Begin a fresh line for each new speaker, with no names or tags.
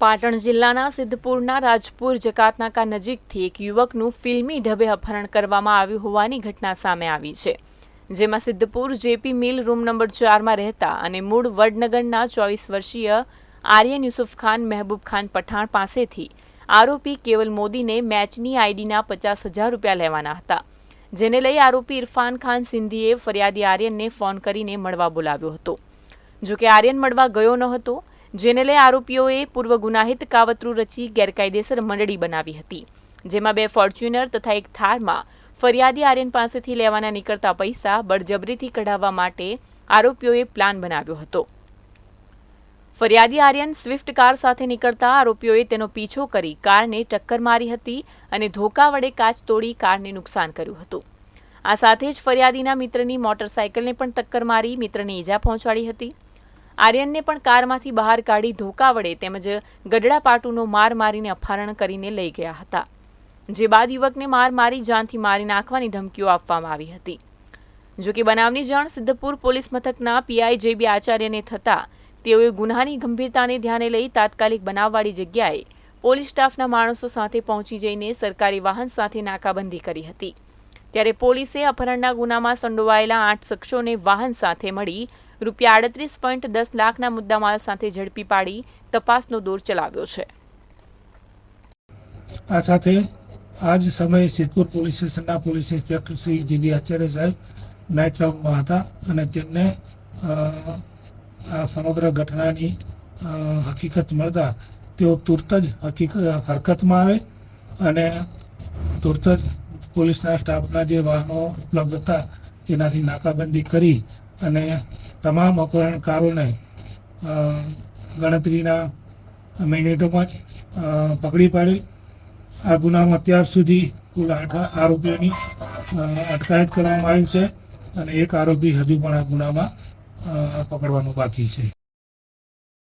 પાટણ જિલ્લાના સિદ્ધપુરના રાજપુર જકાતનાકા નજીકથી એક યુવકનું ફિલ્મી ઢબે અપહરણ કરવામાં આવ્યું હોવાની ઘટના સામે આવી છે. જેમાં Sidhpur JP mill room number ચારમાં રહેતા અને મૂળ વડનગરના ચોવીસ વર્ષીય આર્યન યુસુફ ખાન, મહેબૂબ ખાન પઠાણ પાસેથી આરોપી કેવલ મોદીને મેચની આઈડીના પચાસ હજાર રૂપિયા લેવાના હતા. જેને લઈ આરોપી ઇરફાન ખાન સિંધીએ ફરિયાદી આર્યનને ફોન કરીને મળવા બોલાવ્યો હતો. જો કે આર્યન મળવા ગયો ન હતો જેને લઈ આરોપીઓએ પૂર્વ ગુનાહિત કાવતરું રચી ગેરકાયદેસર મંડળી બનાવી હતી, જેમાં બે ફોર્ચ્યુનર તથા એક થારમાં ફરિયાદી આર્યન પાસેથી લેવાના નીકળતા પૈસા બળજબરીથી કઢાવવા માટે આરોપીઓએ પ્લાન બનાવ્યો હતો. ફરિયાદી આર્યન સ્વિફ્ટ કાર સાથે નીકળતા આરોપીઓએ તેનો પીછો કરી કારને ટક્કર મારી હતી અને ધોકા વડે કાચ તોડી કારને નુકસાન કર્યું હતું. આ સાથે જ ફરિયાદીના મિત્રની મોટરસાયકલને પણ ટક્કર મારી મિત્રને ઈજા પહોંચાડી હતી. આર્યનને પણ કારમાંથી બહાર કાઢી ધોકા વડે તેમજ ગઢડા પાટુનો માર મારીને અપહરણ કરીને લઈ ગયા હતા, જે બાદ યુવકને માર મારી જાનથી મારી નાખવાની ધમકીઓ આપવામાં આવી હતી. જોકે બનાવની જાણ સિદ્ધપુર પોલીસ મથકના પીઆઈ જે બી આચાર્યને થતા, તેઓએ ગુનાની ગંભીરતાને ધ્યાને લઈ તાત્કાલિક બનાવવાળી જગ્યાએ પોલીસ સ્ટાફના માણસો સાથે પહોંચી જઈને સરકારી વાહન સાથે નાકાબંધી કરી હતી. ત્યારે પોલીસે અપહરણના ગુનામાં સંડોવાયેલા આઠ શખ્સોને વાહન સાથે મળી રૂપિયા આડત્રીસ પોઈન્ટ દસ લાખના મુદ્દામાલ સાથે ઝડપી પાડી તપાસનો દોર ચલાવ્યો છે.
આ સાથે આજ સમયે સિદ્ધપુર પોલીસ સ્ટેશનના police inspector Shri GD Acharya સાહેબ નાઇટ રાઉન્ડમાં હતા અને તેમને આ સમગ્ર ઘટનાની હકીકત મળતા તેઓ તુરત જ હકીકત હરકતમાં આવે અને તુરત જ પોલીસના સ્ટાફના જે વાહનો ઉપલબ્ધ હતા તેનાથી નાકાબંધી કરી અને તમામ અપહરણકારોને ગણતરીના મિનિટોમાં જ પકડી પાડી આ ગુનામાં અત્યાર સુધી કુલ આઠ આરોપીઓની અટકાયત કરવામાં આવી છે અને એક આરોપી હજુ પણ આ ગુનામાં પકડવાનું બાકી છે.